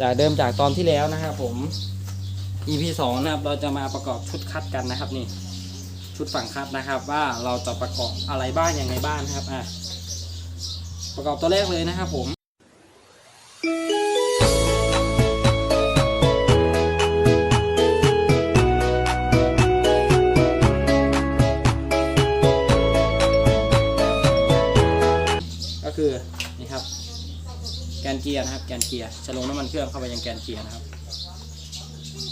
จากเดิมจากตอนที่แล้วนะครับผม EP 2นะครับเราจะมาประกอบชุดคัดกันนะครับนี่ ชุดฝั่งคัดนะครับ ว่าเราจะประกอบอะไรบ้างอย่างไรบ้างนะครับอะประกอบตัวแรกเลยนะครับผม นะครับแกนเกียร์จะลงน้ำมันเครื่องเข้าไปยังแกนเกียร์นะครับ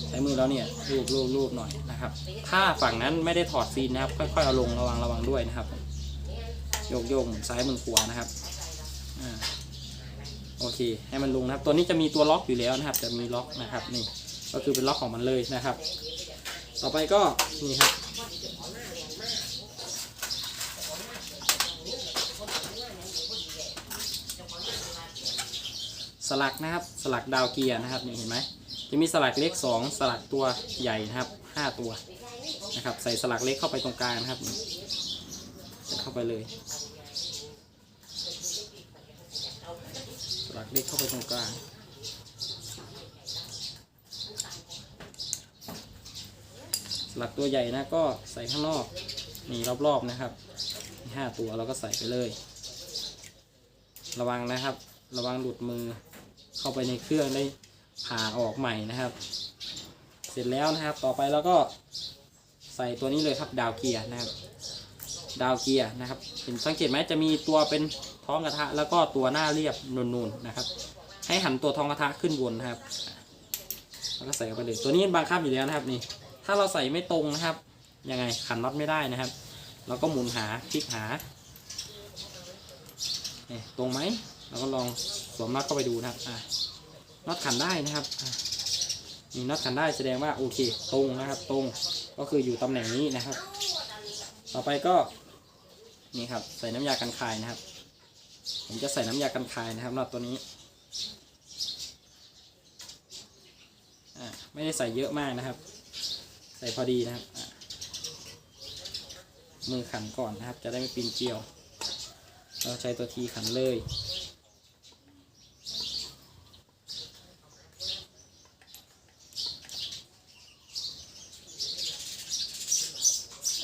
ใช้มือแล้วเนี่ยรูปรูปรูปหน่อยนะครับ ถ้าฝั่งนั้นไม่ได้ถอดซีนนะครับ ค่อยๆเอาลงระวังระวังด้วยนะครับ โยกโยกหมุนซ้ายหมุนขวานะครับอ่าโอเค ให้มันลงนะครับ ตัวนี้จะมีตัวล็อกอยู่แล้วนะครับ จะมีล็อกนะครับ นี่ ก็คือเป็นล็อกของมันเลยนะครับ ต่อไปก็นี่ครับ ลักนะครับ สลักดาวเกียร์นะครับนี่เห็นไหมจะมีสลักเล็ก 2 สลักตัวใหญ่นะครับ 5 ตัวนะครับใส่สลักเล็กเข้าไปตรงกลางนะครับเข้าไปเลย สลักเล็กเข้าไปตรงกลางสลักตัวใหญ่นะก็ใส่ข้างนอกนี่รอบๆนะครับมีห้าตัวเราก็ใส่ไปเลย ระวังนะครับ ระวังหลุดมือ เข้าไปในเครื่องได้ผ่าออกใหม่นะครับ เสร็จแล้วนะครับ ต่อไปเราก็ใส่ตัวนี้เลยครับดาวเกียร์นะครับ ดาวเกียร์นะครับ เห็นสังเกตไหมจะมีตัวเป็นท้องกระทะ แล้วก็ตัวหน้าเรียบนูนๆนะครับ ให้หันตัวท้องกระทะขึ้นบนนะครับแล้วก็ใส่เข้าไปเลยตัวนี้บังคับอยู่แล้วนะครับนี่ ถ้าเราใส่ไม่ตรงนะครับยังไงขันน็อตไม่ได้นะครับ เราก็หมุนหาคลิกหาตรงไหม เราก็ลองสวมน็อตเข้าไปดูนะครับอะน็อตขันได้นะครับอะนี่น็อตขันได้แสดงว่าโอเค ตรงนะครับ ตรงก็คืออยู่ตำแหน่งนี้นะครับ ต่อไปก็นี่ครับ ใส่น้ำยากันคายนะครับ ผมจะใส่น้ำยากันคายนะครับน็อตตัวนี้อะไม่ได้ใส่เยอะมากนะครับ ใส่พอดีนะครับอะมือขันก่อนนะครับ จะได้ไม่ปีนเกลียว เราใช้ตัวทีขันเลย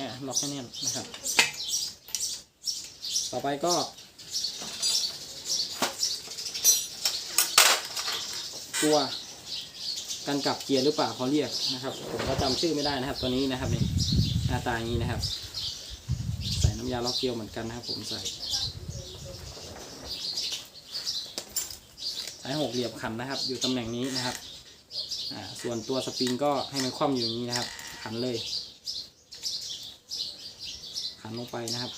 อะล็อกแน่นนะครับ ต่อไปก็ ตัวกันกลับเกียร์หรือเปล่าเขาเรียกนะครับ ผมก็จำชื่อไม่ได้นะครับ ตัวนี้นะครับนี่หน้าตาอย่างนี้นะครับ ใส่น้ำยาล็อกเกียวเหมือนกันนะครับ ผมใส่ใช้หกเหลี่ยมขันนะครับ อยู่ตำแหน่งนี้นะครับอ่าส่วนตัวสปริงก็ให้มันคว่ำอยู่อย่างนี้นะครับ ขันเลย นลงไปนะครับ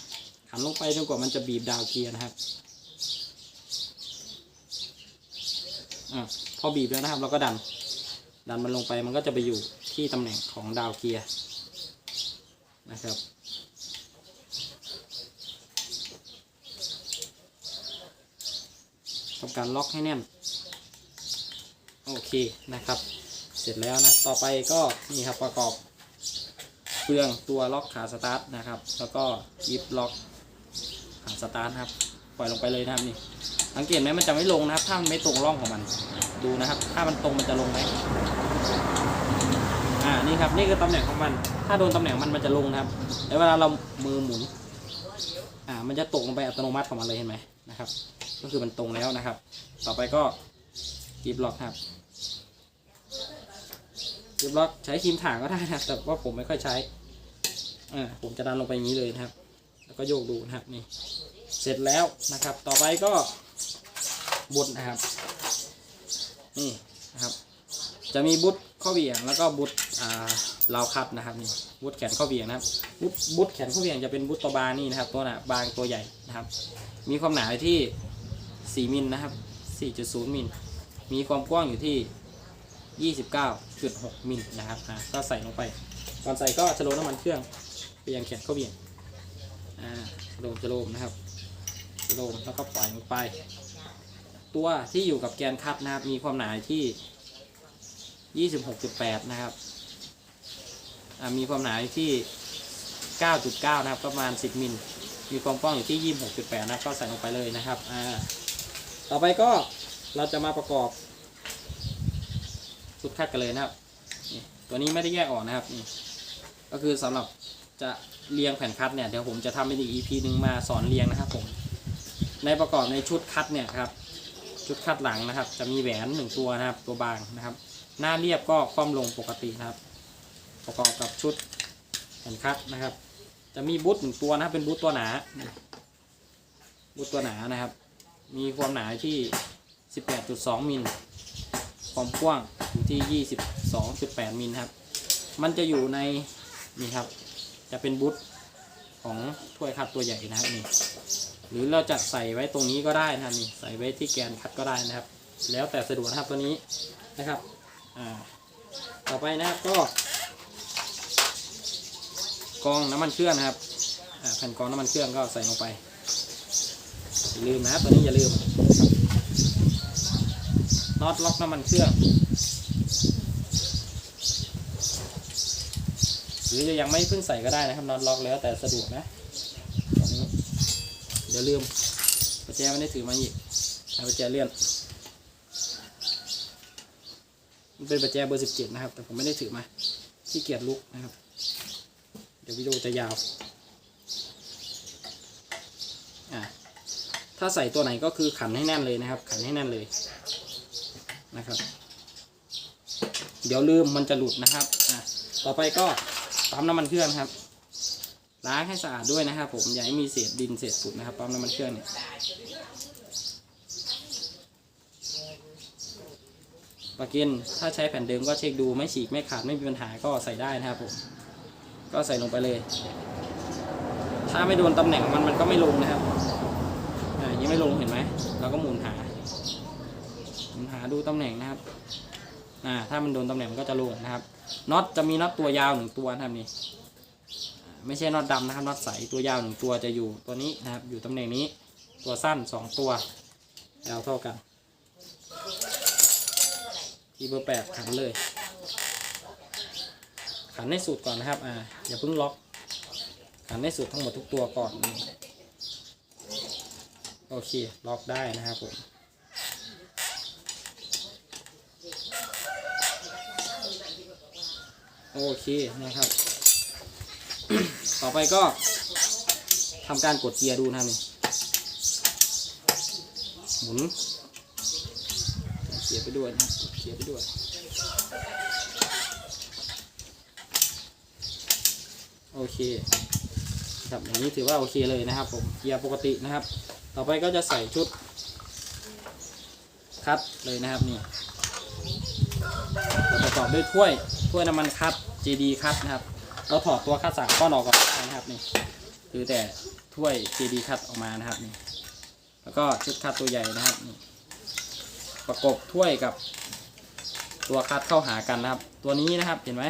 ขันลงไปจนกว่ามันจะบีบดาวเกียร์นะครับอะพอบีบแล้วนะครับ เราก็ดัน ดันมันลงไปมันก็จะไปอยู่ที่ตำแหน่งของดาวเกียร์นะครับทำการล็อกให้แน่น โอเคนะครับ เสร็จแล้วนะ ต่อไปก็นี่ครับประกอบ เฟืองตัวล็อกขาสตาร์ทนะครับ แล้วก็ยิบล็อกขาสตาร์ทครับ ปล่อยลงไปเลยนะครับนี่ สังเกตไหมมันจะไม่ลงนะครับ ถ้ามันไม่ตรงร่องของมัน ดูนะครับ ถ้ามันตรงมันจะลงไหมอ่า นี่ครับ นี่คือตำแหน่งของมัน ถ้าโดนตำแหน่งมันมันจะลงนะครับ แล้วเวลาเรามือหมุน อ่า มันจะตกลงไปอัตโนมัติของมันเลยเห็นไหมนะครับ ก็คือมันตรงแล้วนะครับ ต่อไปก็กีบล็อกครับ กีบล็อกใช้ครีมถ่างก็ได้นะแต่ว่าผมไม่ค่อยใช้อ่าผมจะดันลงไปอย่างนี้เลยนะครับ แล้วก็โยกดูนะครับนี่เสร็จแล้วนะครับ ต่อไปก็บุตรนะครับ นี่นะครับ จะมีบุตรข้อเหวี่ยงแล้วก็บุตรอ่าราวคัดนะครับนี่บุตรแขนข้อเหวี่ยงนะครับ บุตรบุตรแขนข้อเหวี่ยงจะเป็นบุตรตัวบางนี่นะครับ ตัวหนาบางตัวใหญ่นะครับ มีความหนาอยู่ที่ 4มิลนะครับ 4.0มิลมีความกว้างอยู่ที่ 29.6 มิลนะครับอะก็ใส่ลงไปก่อนใส่ก็ชะโลมน้ำมันเครื่องไปยังแขนเข้าเบี่ยงอ่าชะโลมชะโลมนะครับชะโลมแล้วก็ปล่อยลงไป ตัวที่อยู่กับแกนคัดนะครับมีความหนาอยู่ที่ 26.8 นะครับอ่ามีความหนาอยู่ที่ 9.9 นะครับประมาณ 10 มิลมีความกว้างอยู่ที่ 26.8 นะครับก็ใส่ลงไปเลยนะครับอ่าต่อไปก็เราจะมาประกอบ ชุดคัดกันเลยนะครับตัวนี้ไม่ได้แยกออกนะครับนี่ก็คือสำหรับจะเรียงแผ่นคัดเนี่ยเดี๋ยวผมจะทำเป็นอีก EP หนึ่งมาสอนเรียงนะครับผมในประกอบในชุดคัดเนี่ยครับชุดคัดหลังนะครับ จะมีแหวนหนึ่งตัวนะครับ ตัวบางนะครับ หน้าเรียบก็คว่ำลงปกตินะครับ ประกอบกับชุดแผ่นคัดนะครับ จะมีบูทหนึ่งตัวนะครับ เป็นบูทตัวหนานี่บูทตัวหนานะครับ มีความหนาที่ 18.2มิล ความกว้างอยู่ที่ 22.8 มิลครับ มันจะอยู่ในนี่ครับ จะเป็นบูทของถ้วยคัดตัวใหญ่นะครับนี่ หรือเราจะใส่ไว้ตรงนี้ก็ได้นะครับนี่ใส่ไว้ที่แกนคัดก็ได้นะครับ แล้วแต่สะดวกนะครับตัวนี้นะครับ อ่า ต่อไปนะครับก็กองน้ำมันเครื่องนะครับอ่าแผ่นกองน้ำมันเครื่องก็ใส่ลงไปอย่าลืมนะตัวนี้อย่าลืม น็อตล็อกน้ำมันเครื่อง หรือจะยังไม่เพิ่งใส่ก็ได้นะครับน็อตล็อกแล้วแต่สะดวกนะตอนนี้อย่าลืมประแจไม่ได้ถือมาอีกเอาประแจเลื่อน มันเป็นประแจเบอร์17นะครับ แต่ผมไม่ได้ถือมาที่เกียจลุกนะครับ เดี๋ยววิดีโอจะยาวอะถ้าใส่ตัวไหนก็คือขันให้แน่นเลยนะครับ ขันให้แน่นเลย นะครับ เดี๋ยวลืมมันจะหลุดนะครับอะต่อไปก็ปั๊มน้ำมันเครื่องครับ ล้างให้สะอาดด้วยนะครับ ผมอย่าให้มีเศษดินเศษฝุ่นนะครับปั๊มน้ำมันเครื่องเนี่ยปากินถ้าใช้แผ่นเดิมก็เช็คดูไม่ฉีกไม่ขาดไม่มีปัญหาก็ใส่ได้นะครับผมก็ใส่ลงไปเลย ถ้าไม่โดนตำแหน่งมันมันก็ไม่ลงนะครับอ่ายังไม่ลงเห็นไหมเราก็หมุนหา หมุนหาดูตำแหน่งนะครับอ่าถ้ามันโดนตำแหน่งมันก็จะลงนะครับน็อตจะมีน็อตตัวยาวหนึ่งตัวนะครับนี่ไม่ใช่น็อตดำนะครับน็อตใสตัวยาวหนึ่งตัวจะอยู่ตัวนี้นะครับอยู่ตำแหน่งนี้ตัวสั้นสองตัวยาวเท่ากันที่เบอร์แปดขันเลย ขันให้สุดก่อนนะครับอ่าอย่าเพิ่งล็อก ขันให้สุดทั้งหมดทุกตัวก่อนโอเคล็อกได้นะครับผม โอเคนะครับ ต่อไปก็ทำการกดเกียร์ดูนะครับนี่หมุนเกียร์ไปด้วยนะครับเกียร์ไปด้วยโอเคครับอย่างนี้ถือว่าโอเคเลยนะครับผมเกียร์ปกตินะครับ ต่อไปก็จะใส่ชุดคัดเลยนะครับนี่ประกอบด้วยถ้วย ถ้วยน้ำมันคัด JD คัดนะครับ เราถอดตัวคัดสามก้อนออกก่อนได้นะครับนี่คือแต่ถ้วย JD คัดออกมานะครับนี่แล้วก็ชุดคัดตัวใหญ่นะครับนี่ประกบถ้วยกับตัวคัดเข้าหากันนะครับ ตัวนี้นะครับเห็นไหม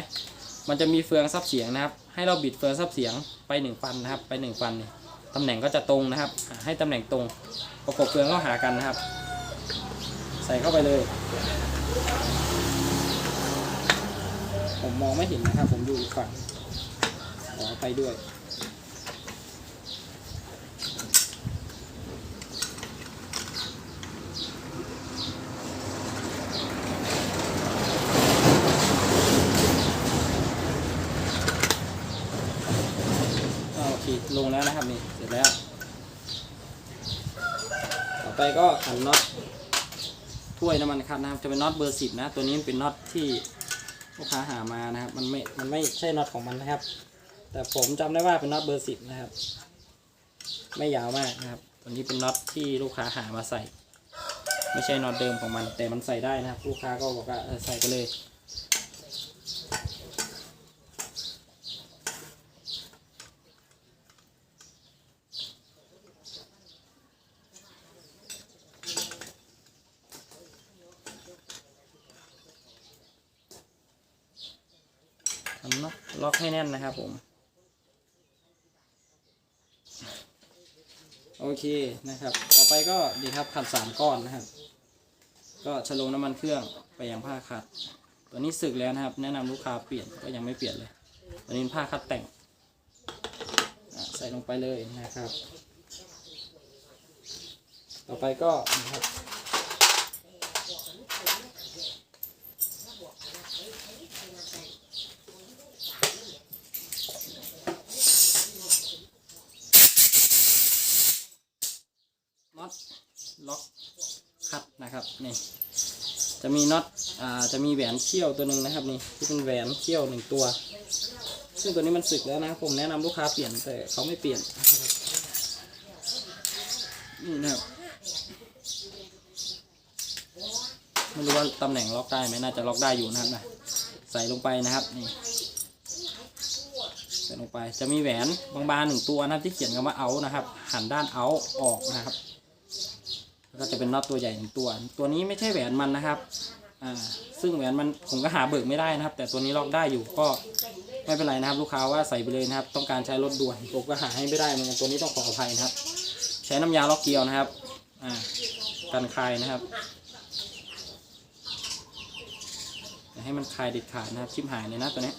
มันจะมีเฟืองซับเสียงนะครับ ให้เราบิดเฟืองซับเสียงไปหนึ่งฟันนะครับ ไปหนึ่งฟันนี่ตำแหน่งก็จะตรงนะครับ ให้ตำแหน่งตรง ประกบเฟืองเข้าหากันนะครับ ใส่เข้าไปเลย ผมมองไม่เห็นนะครับ ผมดูอีกฝั่งขอไปด้วยอ่าโอเค ลงแล้วนะครับนี่ เสร็จแล้ว ต่อไปก็ขันน็อตถ้วยน้ำมันคัดนะครับ จะเป็นน็อตเบอร์สิบนะ ตัวนี้เป็นน็อตที่ ลูกค้าหามานะครับ มันไม่ มันไม่ใช่น็อตของมันนะครับ แต่ผมจำได้ว่าเป็นน็อตเบอร์สิบนะครับ ไม่ยาวมากนะครับ ตัวนี้เป็นน็อตที่ลูกค้าหามาใส่ ไม่ใช่น็อตเดิมของมัน แต่มันใส่ได้นะครับ ลูกค้าก็บอกว่าใส่ไปเลย ทำล็อกล็อกให้แน่นนะครับผม โอเคนะครับ ต่อไปก็ดีครับขัดสามก้อนนะครับ ก็ชะโลมน้ำมันเครื่องไปยังผ้าคัด ตัวนี้สึกแล้วนะครับ แนะนำลูกค้าเปลี่ยนก็ยังไม่เปลี่ยนเลย ตัวนี้เป็นผ้าคัดแต่งใส่ลงไปเลยนะครับ ต่อไปก็นะครับ นะครับนี่จะมีน็อตอ่าจะมีแหวนเขี้ยวตัวหนึ่งนะครับนี่ที่เป็นแหวนเขี้ยวหนึ่งตัว ซึ่งตัวนี้มันสึกแล้วนะผมแนะนำลูกค้าเปลี่ยนแต่เขาไม่เปลี่ยนนี่นะครับไม่รู้ว่าตำแหน่งล็อกได้ไหมน่าจะล็อกได้อยู่นะครับนะใส่ลงไปนะครับนี่ใส่ลงไปจะมีแหวนบางๆหนึ่งตัวนะที่เขียนคำว่าเอานะครับ หันด้านเอาออกนะครับ ก็จะเป็นน็อตตัวใหญ่หนึ่งตัว ตัวนี้ไม่ใช่แหวนมันนะครับอ่าซึ่งแหวนมันผมก็หาเบิกไม่ได้นะครับ แต่ตัวนี้ล็อกได้อยู่ก็ไม่เป็นไรนะครับ ลูกค้าว่าใส่ไปเลยนะครับ ต้องการใช้รถด่วนผมก็หาให้ไม่ได้เหมือนกันตัวนี้ต้องขออภัยนะครับ ใช้น้ำยาล็อกเกลียวนะครับอ่ากันคายนะครับอย่าให้มันคลายเด็ดขาดนะครับชิมหายเลยนะตัวนี้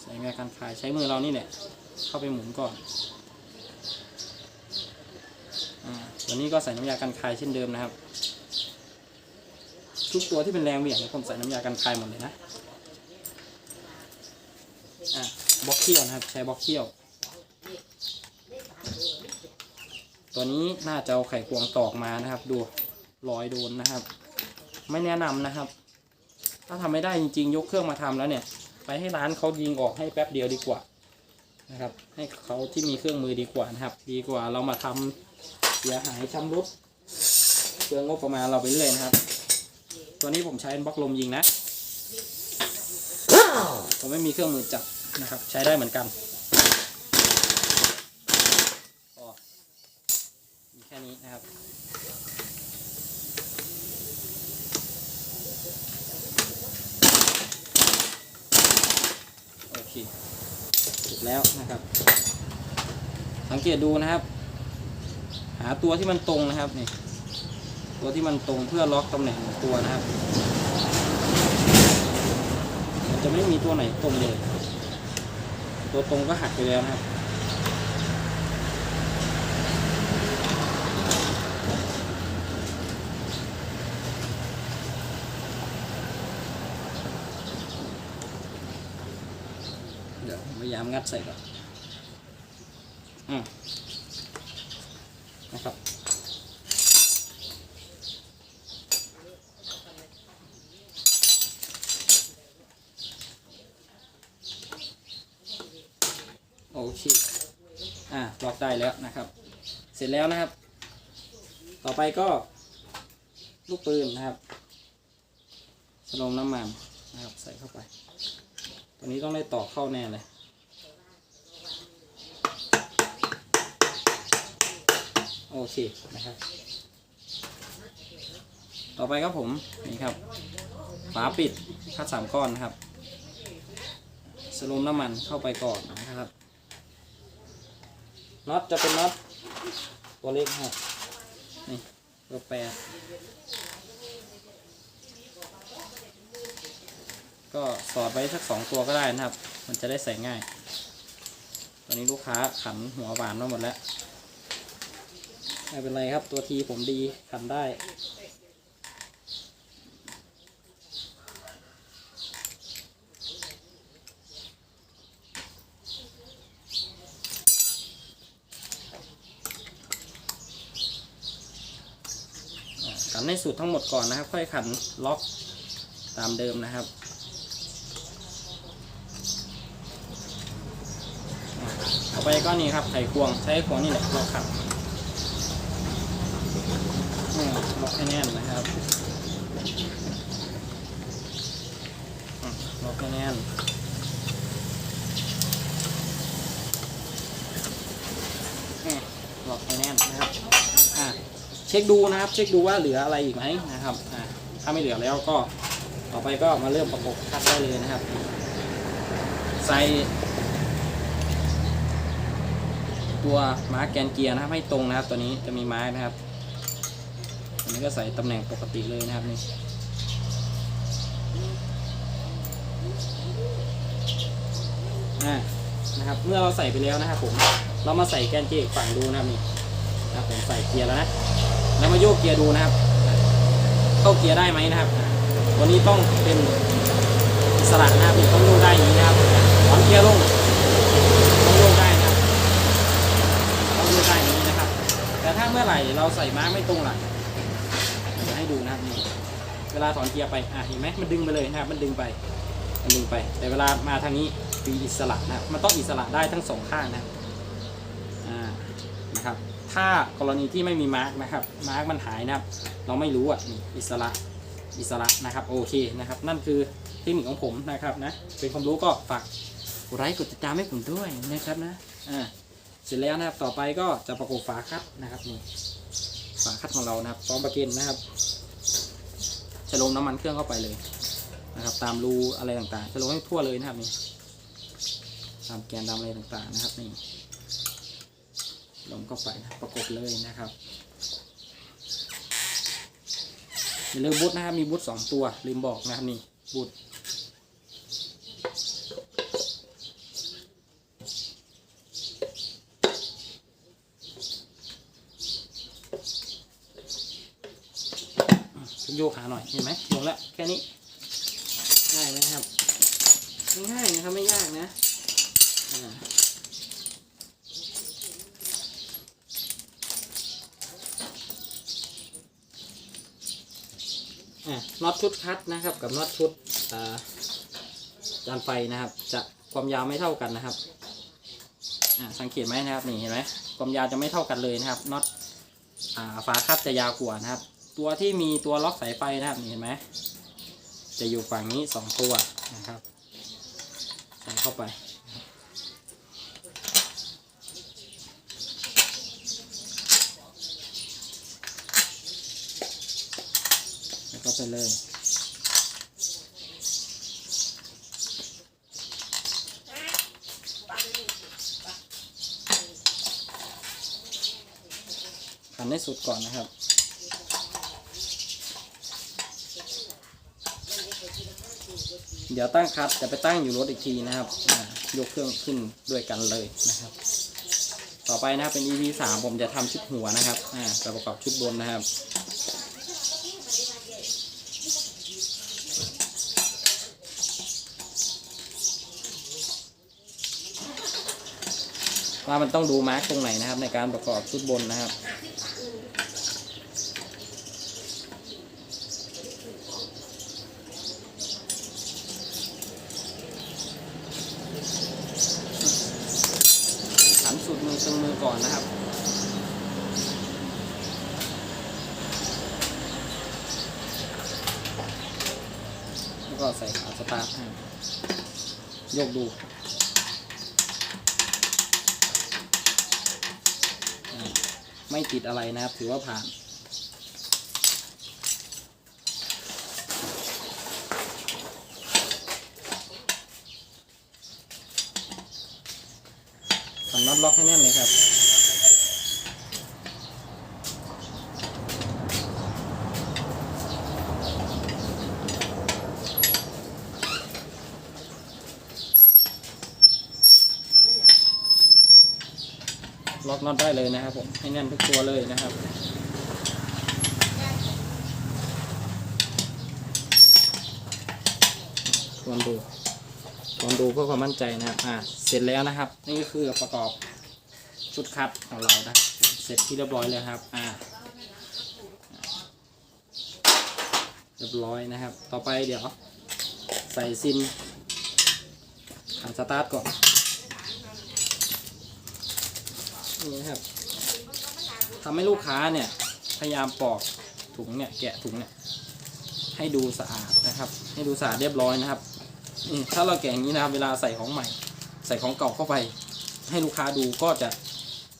ใส่น้ำยากันคลายใช้มือเรานี่แหละเข้าไปหมุนก่อน อ่า ตัวนี้ก็ใส่น้ำยากันคายเช่นเดิมนะครับ ทุกตัวที่เป็นแรงเหวี่ยงเนี่ยผมใส่น้ำยากันคายหมดเลยนะอะบล็อกเขี้ยวนะครับ ใช้บล็อกเขี้ยว ตัวนี้น่าจะเอาไขควงตอกมานะครับ ดูรอยโดนนะครับ ไม่แนะนำนะครับ ถ้าทำไม่ได้จริงๆ ยกเครื่องมาทำแล้วเนี่ย ไปให้ร้านเขายิงออกให้แป๊บเดียวดีกว่านะครับ ให้เขาที่มีเครื่องมือดีกว่านะครับ ดีกว่าเรามาทำ เสียหายชำรุดเปลืองงบประมาณเราไปเรื่อยนะครับ ตัวนี้ผมใช้บล็อกลมยิงนะ ผมไม่มีเครื่องมือจับนะครับ ใช้ได้เหมือนกันก็มีแค่นี้นะครับโอเคเสร็จแล้วนะครับ สังเกตดูนะครับ หาตัวที่มันตรงนะครับนี่ตัวที่มันตรงเพื่อล็อกตำแหน่งของตัวนะครับ มันจะไม่มีตัวไหนตรงเลย ตัวตรงก็หักไปแล้วนะครับเดี๋ยวพยายามงัดใส่ก่อนอืมนะครับ โอเค อ่า ล็อกได้แล้วนะครับ เสร็จแล้วนะครับ ต่อไปก็ ลูกปืนนะครับสโลมน้ำมันนะครับ ใส่เข้าไป ตัวนี้ต้องได้ต่อเข้าแน่เลยโอเคนะครับ ต่อไปครับผมนี่ครับฝาปิดคัดสามก้อนนะครับสโลมน้ำมันเข้าไปก่อน น็อตจะเป็นน็อตตัวเล็กให้นี่ตัวแปดก็สอดไว้สักสองตัวก็ได้นะครับ มันจะได้ใส่ง่าย ตอนนี้ลูกค้าขันหัวหวานมาหมดแล้ว ไม่เป็นไรครับตัวทีผมดีขันได้ ขันให้สุดทั้งหมดก่อนนะครับ ค่อยขันล็อกตามเดิมนะครับ ต่อไปก็นี่ครับไขควงใช้ขควงนี่แหละล็อกขันล็อกให้แน่นนะครับล็อกให้แน่นอืมล็อกให้แน่นนะครับอ่า เช็คดูนะครับ เช็คดูว่าเหลืออะไรอีกไหมนะครับถ้าไม่เหลือแล้วก็ต่อไปก็มาเริ่มประกบคัดได้เลยนะครับ ใส่ตัวมาร์กแกนเกียร์นะครับให้ตรงนะครับ ตัวนี้จะมีมาร์กนะครับอันนี้ก็ใส่ตำแหน่งปกติเลยนะครับนี่นะครับเมื่อเราใส่ไปแล้วนะครับผมเรามาใส่แกนเกียร์อีกฝั่งดูนะครับนี่นะครับผมใส่เกียร์แล้วนะ แล้วมาโยกเกียร์ดูนะครับ เข้าเกียร์ได้ไหมนะครับวันนี้ต้องเป็นอิสระนะครับต้องโยกได้อย่างนี้นะครับถอนเกียร์ลงต้องโยกได้นะครับต้องโยกได้อย่างนี้นะครับ แต่ถ้าเมื่อไหร่เราใส่ม้าไม่ตรงหลังดูนะครับนี่เวลาถอนเกียร์ไปอะเห็นไหมมันดึงไปเลยนะครับ มันดึงไปมันดึงไป แต่เวลามาทางนี้คืออิสระนะครับมันต้องอิสระได้ทั้งสองข้างนะครับอ่านะครับ ถ้ากรณีที่ไม่มีมาร์กนะครับ มาร์กมันหายนะครับ เราไม่รู้อะนี่อิสระอิสระนะครับโอเคนะครับ นั่นคือเทคนิคของผมนะครับนะเป็นความรู้ก็ฝากกดไลค์กดติดตามให้ผมด้วยนะครับนะอ่าเสร็จแล้วนะครับต่อไปก็จะประกบฝาคัดนะครับนี่ฝาคัดของเรานะครับพร้อมประเกันนะครับ จะลงน้ำมันเครื่องเข้าไปเลยนะครับ ตามรูอะไรต่างๆ จะลงให้ทั่วเลยนะครับนี่ตามแกนดำอะไรต่างๆนะครับนี่ ลงเข้าไปนะประกบเลยนะครับอย่าลืมบูทนะครับมีบูทสองตัวลืมบอกนะครับนี่บูทโยกขาหน่อยเห็นไหมลงแล้วแค่นี้ง่ายไหมครับง่ายๆนะครับไม่ยากนะอ่า อะ น็อตชุดคัดนะครับ กับน็อตชุดจานไฟนะครับ จะความยาวไม่เท่ากันนะครับสังเกตไหมนะครับนี่เห็นไหมความยาวจะไม่เท่ากันเลยนะครับน็อตฝาคัดจะยาวกว่านะครับ ตัวที่มีตัวล็อกสายไฟนะครับนี่เห็นไหมจะอยู่ฝั่งนี้สองตัวนะครับใส่เข้าไป แล้วก็ไปเลยขันให้สุดก่อนนะครับเดี๋ยวตั้งคัดจะไปตั้งอยู่รถอีกทีนะครับยกเครื่องขึ้นด้วยกันเลยนะครับ ต่อไปนะครับเป็น EP 3ผมจะทำชุดหัวนะครับอ่าจะประกอบชุดบนนะครับ ว่ามันต้องดูมาร์กตรงไหนนะครับ ในการประกอบชุดบนนะครับขันสุดมือตรงมือก่อนนะครับแล้วก็ใส่ขาสตาร์ทให้ยกดูอ่า ไม่ติดอะไรนะครับ ถือว่าผ่าน ขันน็อตล็อกให้แน่นเลยครับ ล็อก น็อตได้เลยนะครับผมให้แน่นทุกตัวเลยนะครับลองดูลองดูเพื่อความมั่นใจนะครับอ่าเสร็จแล้วนะครับ นี่ก็คือประกอบชุดคัดของเรานะเสร็จที่เรียบร้อยเลยครับอ่าเรียบร้อยนะครับ ต่อไปเดี๋ยวใส่ซินขันสตาร์ทก่อน นี่นะครับทำให้ลูกค้าเนี่ยพยายามปอกถุงเนี่ยแกะถุงเนี่ยให้ดูสะอาดนะครับ ให้ดูสะอาดเรียบร้อยนะครับนี่ถ้าเราแกะอย่างนี้นะครับ เวลาใส่ของใหม่ ใส่ของเก่าเข้าไป ให้ลูกค้าดูก็จะ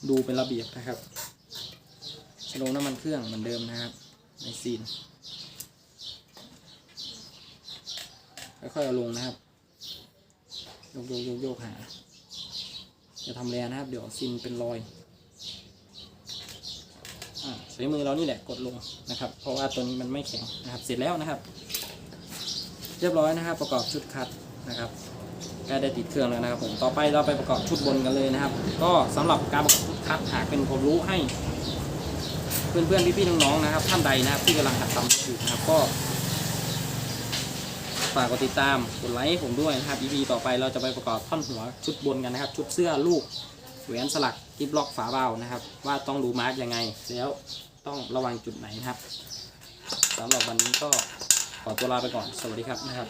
ดูเป็นระเบียบนะครับลงน้ำมันเครื่องเหมือนเดิมนะครับ ในซีนค่อยๆเอาลงนะครับโยกโยกโยกโยกหาอย่าทำแรงนะครับ เดี๋ยวซีนเป็นรอย ช้มือเรานี่แหละกดลงนะครับ เพราะว่าตัวนี้มันไม่แข็งนะครับ เสร็จแล้วนะครับ เรียบร้อยนะครับ ประกอบชุดคัดนะครับกล้ได้ติดเครื่องแล้วนะครับผม ต่อไปเราไปประกอบชุดบนกันเลยนะครับ ก็สำหรับการประกอบชุดคัดหากเป็นความรู้ให้ เพื่อนๆพี่ๆน้องๆนะครับ ท่านใดนะครับที่กำลังหัดทำอยู่นะครับก็ฝากกดติดตาม กดไลค์ให้ผมด้วยนะครับ EP ต่อไปเราจะไปประกอบท่อนหัวชุดบนกันนะครับ ชุดเสื้อลูกแหวนสลักกิบล็อกฝาเบานะครับ ว่าต้องดูมาร์กยังไงแล้ว ต้องระวังจุดไหนนะครับสำหรับวันนี้ก็ขอตัวลาไปก่อนสวัสดีครับนะครับ